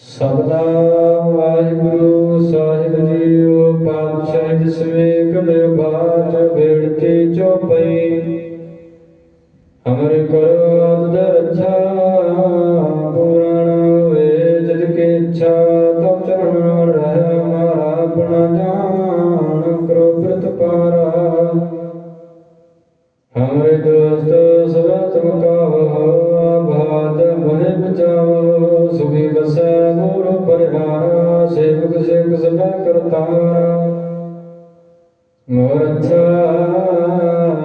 ਸਬਦਾ ਵਾਹਿਗੁਰੂ, ਸਾਹਿਬ JIO, ਪਾਤਸ਼ਾਹ ਦਸਵੇਂ ਕਲੇ ਬਾਚ ਬੇੜਤੀ ਚੋਪਈ। ਹਮਰੇ ਕਰੋ ਆਦ ਰੱਛਾ, ਪੁਰਾਣ ਵੇ ਜਦ ਕੇ ਇੱਛਾ ਤਬ ਚਰਨ ਰਹਿ ਹਮਾਰਾ ਆਪਣਾ ਜਾਣ ਕਰੋ ਪ੍ਰਤਪਾਰਾ। ਹਮਰੇ ਦੋਸਤ ਪਰਿਵਾਰ ਸੇਵਕ ਸੇਵਕ ਕਰਤਾਰ ਮੋਰ ਅੱਛਾ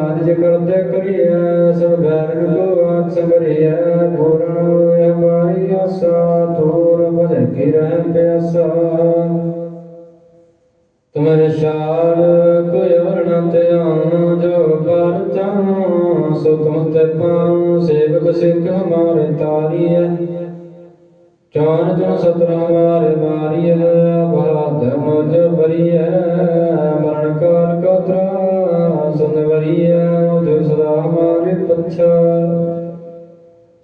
ਅਜ ਕਰਦੇ ਕਰੀਐ ਸਭ ਬੈਰਨ ਕੋ ਆਤ ਸੰਗਰੀਐ ਪੂਰਨ ਹੋਇ ਹਮਾਰੀ ਆਸਾ ਤੋਰ ਭਜਨ ਕੀ ਰਹਿ ਪਿਆਸਾ ਤੁਮਰੇ ਸ਼ਾਲ ਕੋਈ ਵਰਣ ਤੇ ਆਉ ਜੋ ਪਰ ਚਾਹੂੰ ਸੋ ਤੁਮ ਤੇ ਪਾਉ, ਸੇਵਕ ਸਿੱਖ ਹਮਾਰੇ ਤਾਰੀਐ ਚਾਨ ਜਨ ਸਤਰਾ ਹਮਾਰੇ ਮਾਰੀਐ ਬਾਦ ਮੁਝ ਬਰੀਐ ਮਰਨ ਕਾਲ ਕੋ ਤਰਾ ਸੁਨਵਰੀਐ ਜੋ ਸਦਾ ਹਮਾਰੇ ਪੱਛਾ।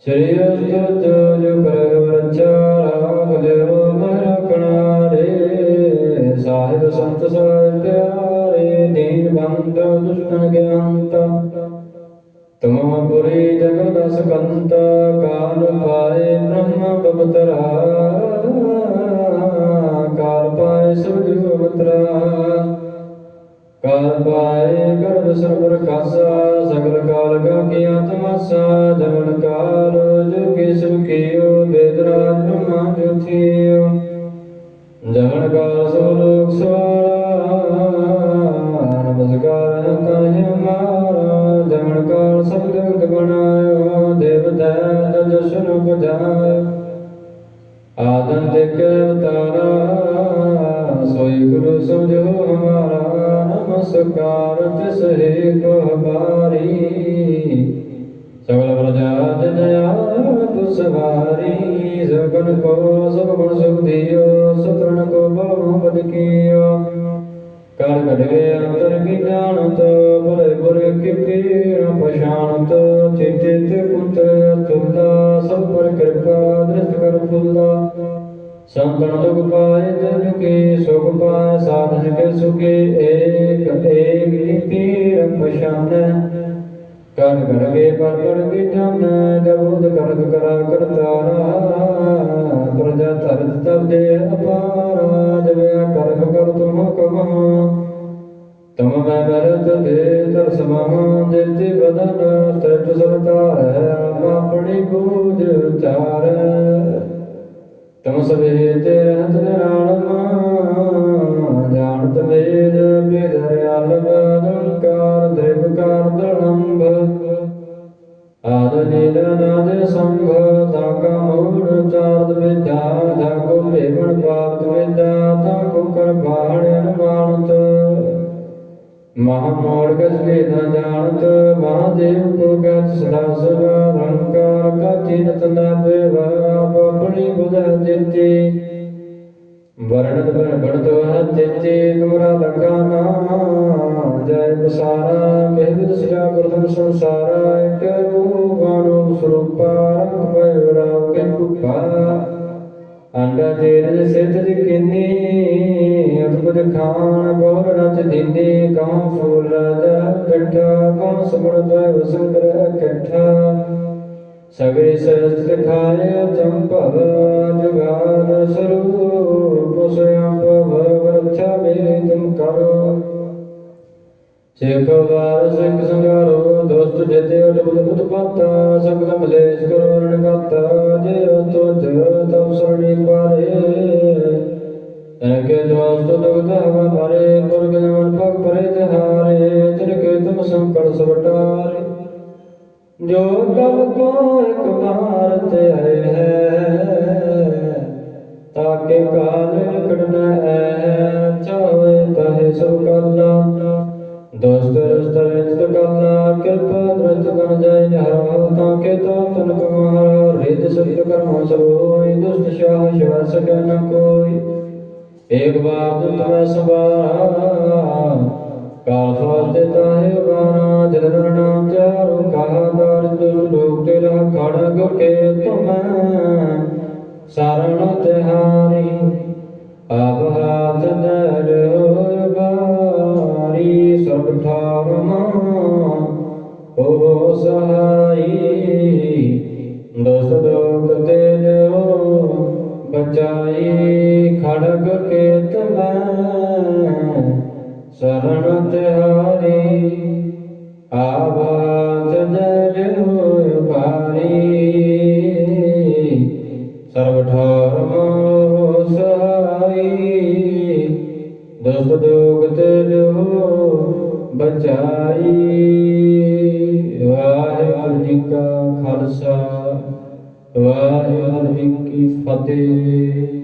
ਸ਼੍ਰੀ ਅਸਤ ਜੋ ਕਰ ਵਰਚਾ ਰਾਮ ਲਿਓ ਮਰਖਣਾ ਰੇ ਸਾਹਿਬ ਸੰਤ ਸਾਹਿਬ ਪਿਆਰੇ, ਦੀਨ ਬੰਦ ਦੁਸ਼ਮਨ ਗਿਆੰਤ। ਤਮੋ ਪੁਰੀ ਜਗ ਦਸ ਕੰਤ ਕਾਲ ਪਾਏ ਬ੍ਰਹਮ ਬਵਤਰਾ ਕਾਲ ਪਾਏ ਸਭ ਜੁਗ ਕਾਲ ਪਾਏ ਗਰਭ ਸਰਬਰ ਕਾਸਾ ਸਗਲ ਕਾਲ ਕਾ ਕੀ ਆਤਮਾਸਾ ਜਮਨ ਕਾਲ ਜੋ ਸੁਖਿਓ ਬੇਦਰਾ ਕੀਓ, ਵੇਦ ਬ੍ਰਹਮਾ ਜੋਤੀਓ ਜਮਨ ਕਾਲ ਸੋ ਆਦਮ ਤੇ ਤਾਰਾ ਸੋਈ ਗੁਰੂ ਸਮਝੋ ਹਮਾਰਾ, ਨਮਸਕਾਰ ਤਿਸ ਹੀ ਕੋ ਹਮਾਰੀ। ਸਗਲ ਪ੍ਰਜਾ ਜਨਿਆ ਤੁਸਵਾਰੀ ਸਗਨ ਕੋ ਸਭ ਗੁਣ ਸੁਖ ਦਿਓ। ਕਰ ਅੰਤਰ ਕੀ ਜਾਣਤ ਬੁਰੇ ਬੁਰੇ ਕੀ ਪੀਣ ਪਛਾਣਤ? ਚਿਤੇ ਤੇ ਕੁਤ ਤੁਲਾ ਸਭ ਪਰ ਕਿਰਪਾ ਦ੍ਰਿਸ਼ਟ ਕਰ ਫੁੱਲਾ ਸੰਤਨ ਦੁਖ ਪਾਏ ਜਨ ਕੀ, ਸੁਖ ਪਾਏ ਸਾਧਨ ਕੇ ਸੁਖੇ, ਏਕ ਏਕ ਨੀਤੀ ਪਛਾਨੈ। ਕਰ ਕਰ ਕੇ ਪਰ ਕਰ ਕੀ ਜਨ ਜਬੁਦ ਕਰਗ ਕਰਾ ਕਰਤਾਰਾ ਮਹਾਂ ਦੇਤੀ ਬਦਨ ਸ੍ਰਿਸ਼ਟ ਸਰਤਾਰ ਆਪਣੀ ਬੂਝ ਉਚਾਰੈ ਤਮ ਸਵੇ ਤੇ ਰਹਿਤ ਨਿਰਾਲਮ ਮਹਾ ਮੋੜ ਕਸ ਕੇ ਨ ਜਾਣਤ ਮਹਾਦੇਵ ਕੋ ਗਤ ਸਦਾ ਸਦਾ ਰੰਕਾਰ ਕਾ ਚਿਨਤ ਨ ਬੇਵਾ ਆਪਣੀ ਬੁਧ ਦਿੱਤੀ। ਵਰਣਤ ਬਰ ਬੜਤ ਵਹ ਦਿੱਤੀ, ਤੁਮਰਾ ਲਗਾ ਨਾਮ ਜੈ ਬਸਾਰਾ ਕਹਿ ਵਿਦ ਸਿਆ ਗੁਰਦਮ ਸੰਸਾਰਾ, ਇਕ ਰੂਪਾਨੋ ਸਰੂਪਾ, ਰੰਗ ਪੈ ਰਾਮ ਕੇ ਕੁਪਾ। ਅੰਡਾ ਤੇਰੇ ਸਿੱਧ ਦੀ ਕਿੰਨੀ ਅਦਭੁਤ ਖਾਨ ਬਹੁ ਰਚ ਦਿੰਦੀ ਕਉ ਫੂਲ ਰਾਜਾ ਇਕੱਠਾ ਕਉ ਸਮਣ ਦਇ ਵਸੰਕਰ ਇਕੱਠਾ। ਸਗਰੇ ਸਸਤ ਖਾਏ ਚੰਪਵ ਜੁਗਾਨ ਸਰੂਪ ਸਯੰ ਭਵ ਵਰਛਾ ਮੇ ਤੁਮ ਕਰੋ। ਸੇਖ ਵਾਰ ਸਿੱਖ ਸੰਗਾਰੋ, ਦੋਸਤ ਜਤੇ ਅਦਭੁਤ ਬੁੱਧ ਪਾਤਾ ਸਗਲ ਮਲੇਸ਼ ਕਰੋ ਰਣ ਕਬ ਕੋ ਹੈ। ਤਾਕੇ ਕਾਲ ਨਿਕਟ ਹੈ ਚਾਹੇ ਤਾਹੇ ਸਭ ਕਰਨਾ ਦੋਸਤ ਰਸਤ ਰਿਤ ਕਰਨਾ ਕਿਰਪਾ ਦ੍ਰਿਸ਼ਟ ਕਨ ਜਾਇ ਹਰ ਤਾਕੇ ਤੋ ਤਨ ਕਮਾਰ ਰਿਦ ਸਤਿ ਕਰਮ ਸਭ ਦੁਸ਼ਟ ਸ਼ਾਹ ਸ਼ਿਵਾ ਸਕੈ ਕੋਈ। ਏਕ ਬਾਰ ਦੁਤ ਸਵਾਰਾ ਕਾਲ ਫਾਤੇ ਤਾਹੇ ਵਾਰਾ ਜਨ ਵਾਹਿਗੁਰੂ ਜੀ ਕੀ ਫਤਿਹ।